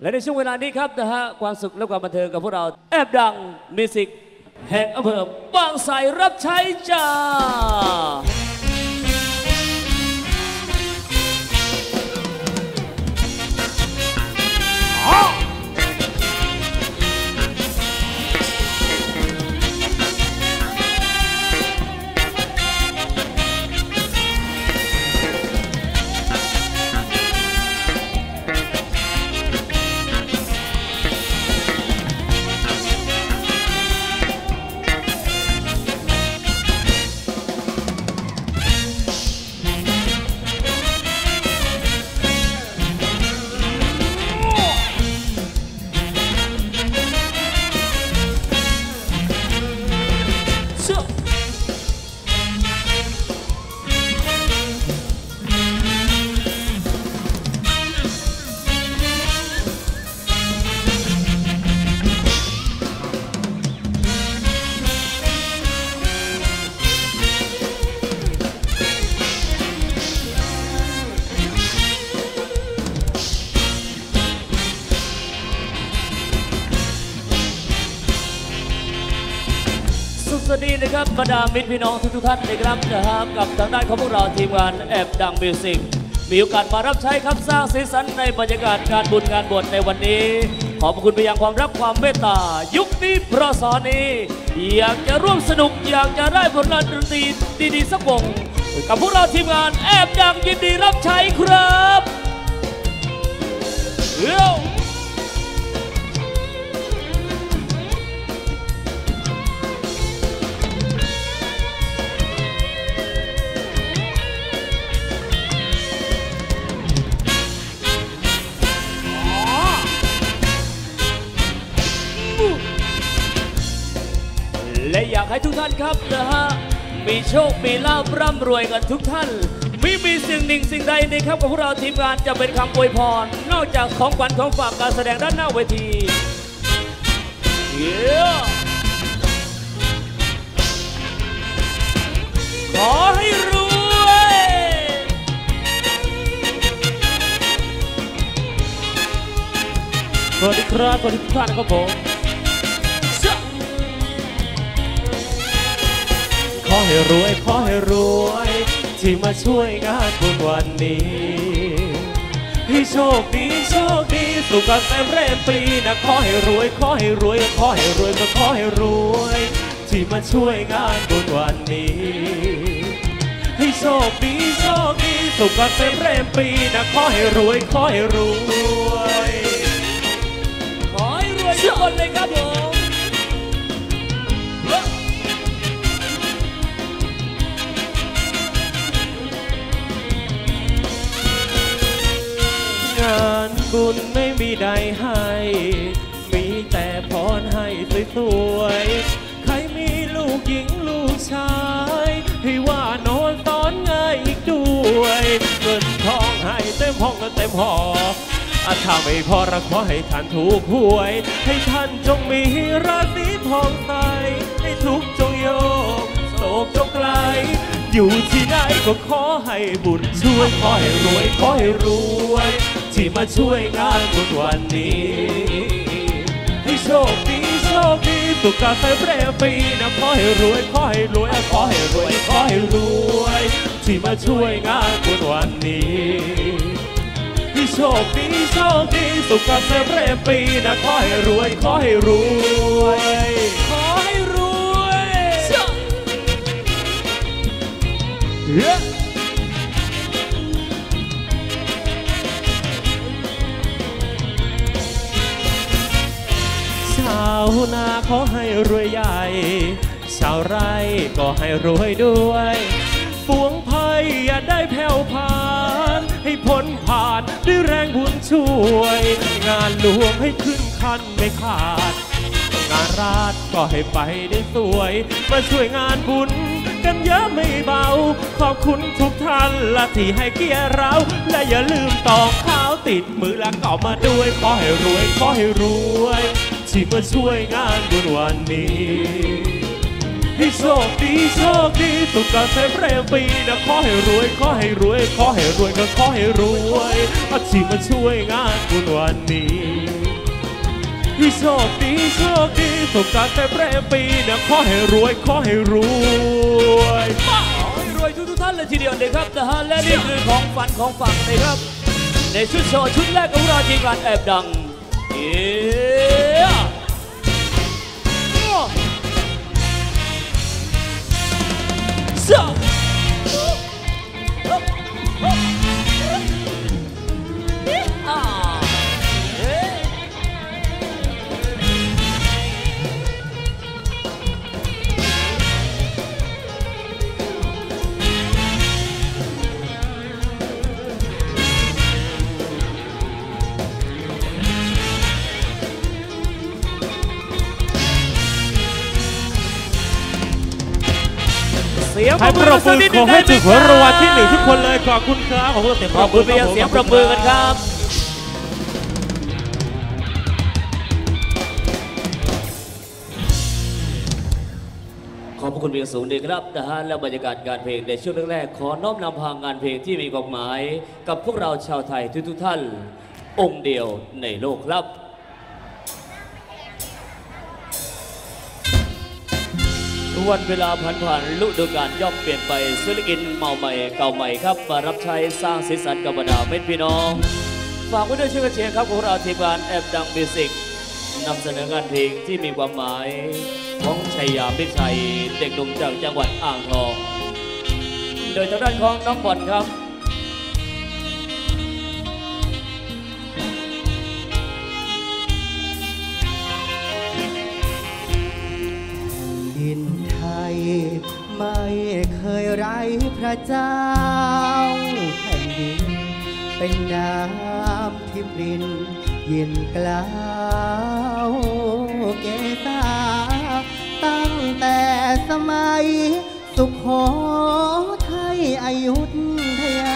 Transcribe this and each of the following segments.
และในช่วงเวลานี้ครับนะฮะความสุขและความบันเทิงกับพวกเราแอบดังมิวสิกแห่งอำเภอบางไทรรับใช้จ้า นะครับบรรดามิตรพี่น้องทุกๆท่านนะครับนะครับกับทางด้านของพวกเราทีมงานแอบดังมิวสิกมีโอกาสมารับใช้ครับสร้างสีสันในบรรยากาศการบุญงานบวชในวันนี้ ขอบคุณไปยังความรักความเมตตา ยุคนี้เพราะสอนนี้อยากจะร่วมสนุกอยากจะได้ผลงานดนตรีดีๆสักวงกับพวกเราทีมงานแอบดังยินดีรับใช้ครับเอ้ โชค มีลาบร่ำรวยกันทุกท่าน ไม่มีสิ่งหนึ่งสิ่งใดนะครับกับพวกเราทีมงานจะเป็นคำอวยพร นอกจากของขวัญของฝากการแสดงด้านหน้าเวทีเย้ขอให้รวยสวัสดีครับสวัสดีทุกท่านครับผม ให้รวยขอให้รวย ที่มาช่วยงานบุญวันนี้ให้โชคดีโชคดีสุขกันเต็มเร่มปีนะขอให้รวยขอให้รวยขอให้รวยก็ขอให้รวย ที่มาช่วยงานบุญวันนี้ให้โชคดีโชคดีสุขกันเต็มเร่มปีนะขอให้รวยขอให้รวยขอให้รวยทุกคนเลยครับผมานบุญไม่มีใดให้ มีแต่พรให้สวยๆ ใครมีลูกหญิงลูกชาย ให้ว่านอนตอนง่ายอีกด้วยเงินทองให้เต็มห้องเต็มหออาถ้าไม่พอรักขอให้ท่านถูกหวย ให้ท่านจงมีราศีทองใสให้ทุกจงโยกโศกจงไกล อยู่ที่ไหนก็ขอให้บุญช่วยขอให้รวยขอให้รวย ที่มาช่วยงานบุญวันนี้ ให้โชคดีโชคดีสุขกาใส่เปรมปีนะขอให้รวยขอให้รวยขอให้รวยขอให้รวย ที่มาช่วยงานบุญวันนี้ให้โชคดีโชคดีสุขกาใส่เปรมปีนะขอให้รวยขอให้รวย รวยด้วยปวงภัยอย่าได้แผ่วผ่าน ให้พ้นผ่านด้วยแรงบุญช่วย งานหลวงให้ขึ้นคันไม่ขาด งานราชก็ให้ไปได้สวย มาช่วยงานบุญกันเยอะไม่เบา ขอบคุณทุกท่านละที่ให้เกียรติเรา และอย่าลืมตอกข้าวติดมือและเก่ามาด้วยขอให้รวยขอให้รวย ที่มาช่วยงานบุญวันนี้ ให้โชคดีโชคดีสุขกาเสมเร็วปีนะขอให้รวยขอให้รวยขอให้รวยก็ขอให้รวยอาชีพมาช่วยงานบุญวันนี้ให้โชคดีโชคดีสงการแต่แปรปีนะขอให้รวยขอให้รวยขอให้รวยทุกท่านเลยทีเดียวเลยครับนะฮะและนี่คือของฝันของฝังเลยครับ ในชุดโชว์ชุดแรกของเราทีมงานแอบดังเย้ ส สียงให้ปรบมือขอให้ถูกหวยรางวัลที่หนึ่งทุกคนเลยขอบคุณครับขอบคุณเสียงปขรอบบมืคุอณเบียร์เสียงประมือกันครับขอบพระคุณเบียร์สูงดีครับนะฮะและบรรยากาศการเพลงในช่วงแรกๆขอน้อมนำพางานเพลงที่มีความหมาย กับพวกเราชาวไทยทุกๆท่าน องค์เดียวในโลกครับ วันเวลาผ่านผ่านๆฤดูกาลย่อมเปลี่ยนไปศิลปินเมาใหม่เก่าใหม่ครับ มารับใช้สร้างสีสันกับบรรดาเม็ดพี่น้อง ฝากไว้ด้วยช่อกันเชียร์ครับของเราทีมงานแอบดังมิวสิกนำเสนองานเพลงที่มีความหมายของชัยยามพิชัย เด็กหนุ่มจากจังหวัดอ่างทอง โดยทางด้านของน้องบอลครับ ไม่เคยไร้พระเจ้าแผ่นดิน เป็นน้ำที่ปรินเย็นกล้าวเกษาตั้งแต่สมัย สุขโขทัยอายุทยา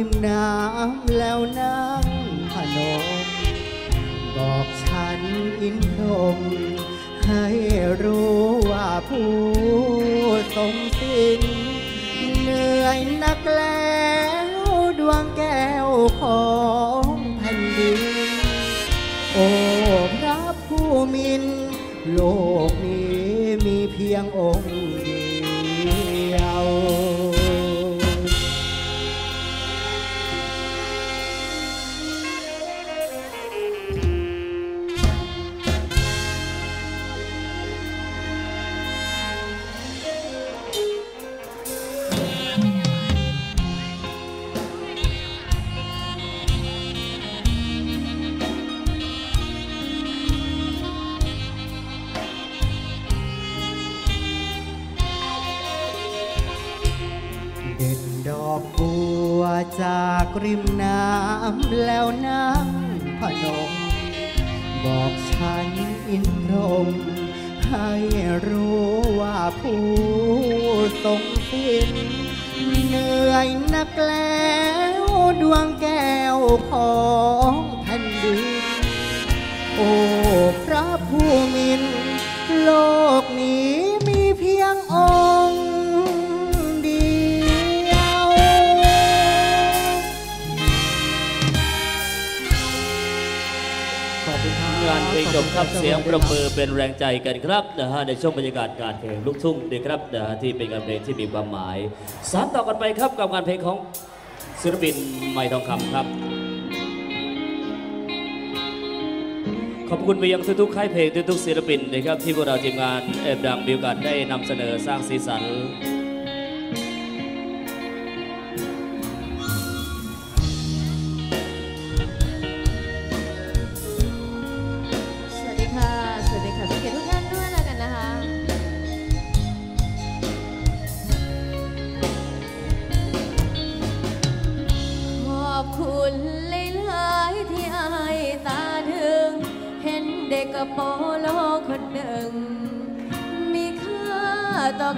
ริมน้ำแล้วนั่งพนม บอกฉันอินพรมให้รู้ว่าผู้ทรงสิ้นเหนื่อยนักแล้วดวงแก้วของแผ่นดิน โอ้พระผู้มิน โลกนี้มีเพียงองค์เดียว จากริมน้ำแล้วนั่งพนม บอกฉันอินพรม ให้รู้ว่าผู้ทรงสิ้นเหนื่อยนักแล้วดวงแก้วของแผ่นดินโอ้พระผู้านเพลงชมครับเสียงประมือเป็นแรงใจกันครับนะฮะในช่วงบรรยากาศการเพลงลูกทุ่งนะครับนะฮะที่เป็นการเพลงที่มีความหมาย สานต่อกันไปครับกับงานเพลงของศิลปินใหม่ทองคำครับ ขอบคุณไปยังทุกๆค่ายเพลงทุกๆศิลปินนะครับที่พวกเราทีมงานเอฟดังมีโอกาสได้นำเสนอสร้างสีสัน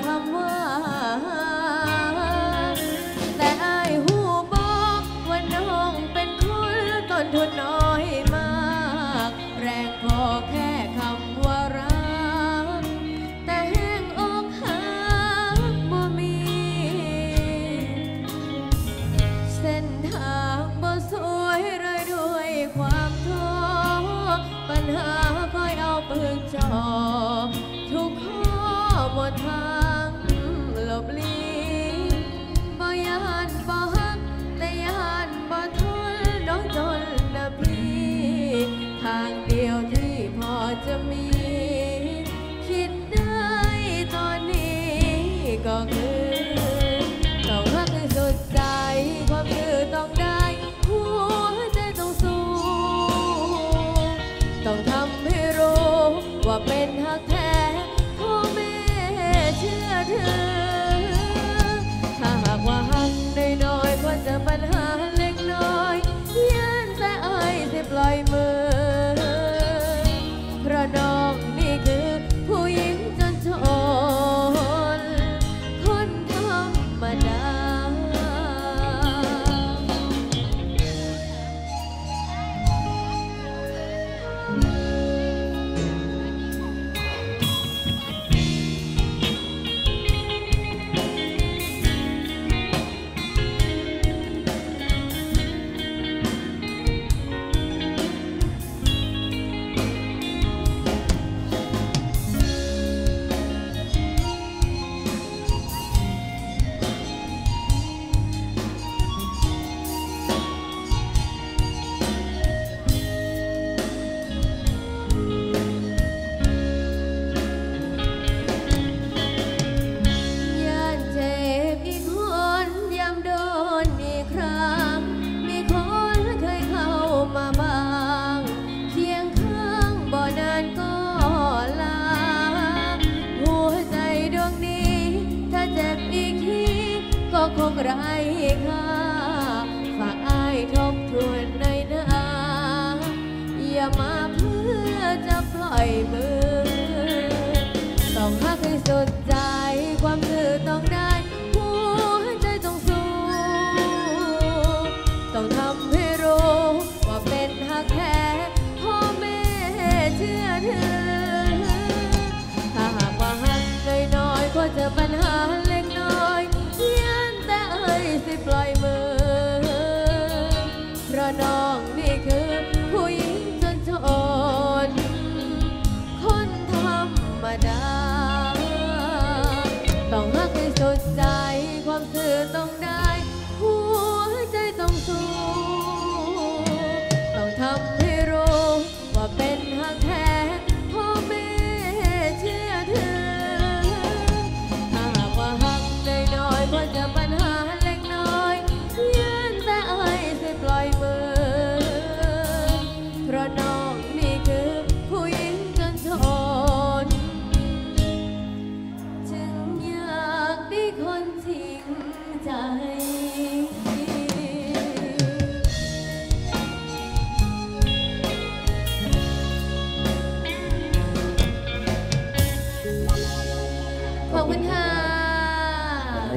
คำว่า แต่อายหูบอกว่าน้องเป็นคนต้นทุนน้อง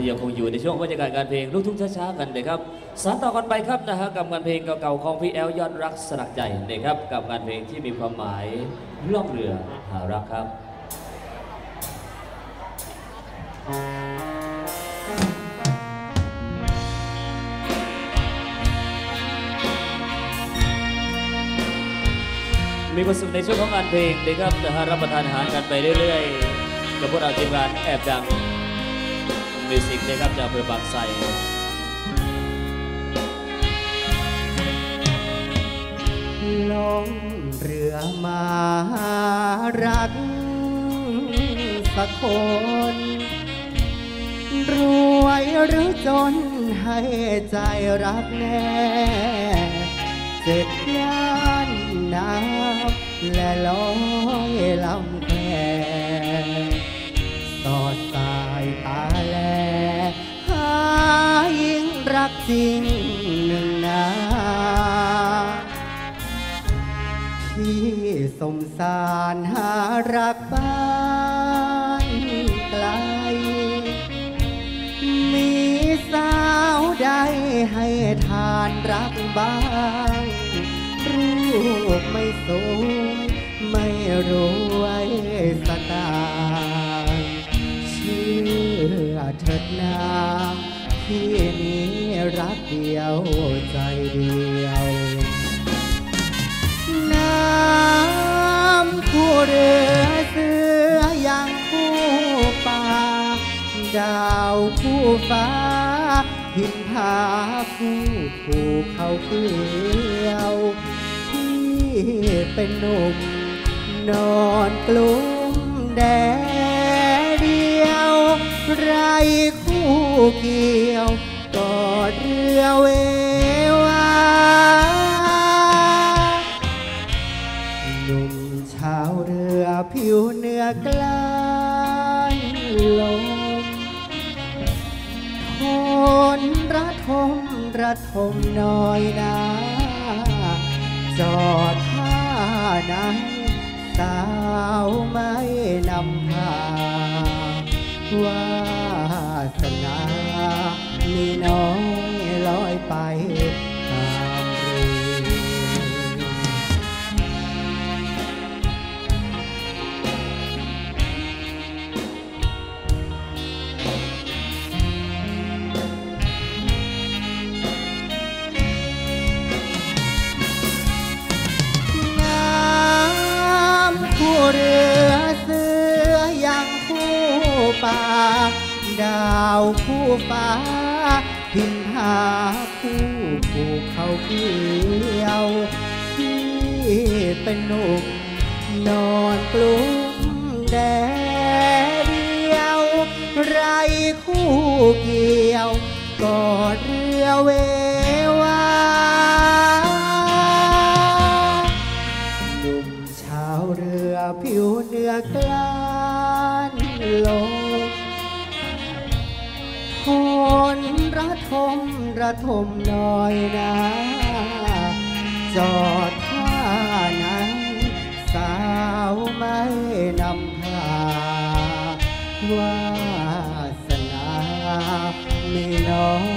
ยังคงอยู่ในช่วงบรรยากาศการเพลงลูกทุ่งช้าๆกันนะครับสานต่อกันไปครับนะฮะกับงานเพลงเก่าๆของพี่แอลยอดรักสลักใจนะครับกับงานเพลงที่มีความหมายล่องเรือหารักครับมีความสุขในช่วงของงานเพลงนะครับนะฮะรับประทานอาหารกันไปเรื่อยๆ กับพวกเราทีมงานแอบดัง มิวสิกนะครับจากอำเภอบางไทรลงเรือมารักสักคน รวยหรือจนให้ใจรักแน่เจ็ดย่านน้ำและลอยลำ ยิ่งรักจริงหนึ่งนาที่สมสารหารักบ้านไกล มีสาวใดให้ทานรักบ้างรูปไม่สวยไม่รวยสต ที่นี้รักเดียวใจเดียว น้ำคู่เรือเสือย่างคู่ป่า ดาวคู่ฟ้า หินผาคู่ภูเขาเขียวที่เป็นหนุ่ม นอนกลุ้มแดดเดียวไรค เกี่ยวกอดเรือเววาหนุ่มชาวเรือผิวเนื้อกล้านลมทนระทมระทมน้อยนาจอดท่านั้นสาวไม่นำพาวาสนา มีน้อยลอยไปตามเรือน้ำคู่เรือเสือยังคู่ป่า ดาวคู่ฟ้า หินหาคู่ภูกเขาเขียวที่เป็นหนุ่มนอนกลุ้มแดดเดียว ไรคู่เกี่ยวกอดเรือเววาหนุ่มชาวเรือผิวเนื้อกล้านลงทน ระทมระทมน้อยนาจอดท่านั้นสาวไม่นำพาวาสนาไม่น้อย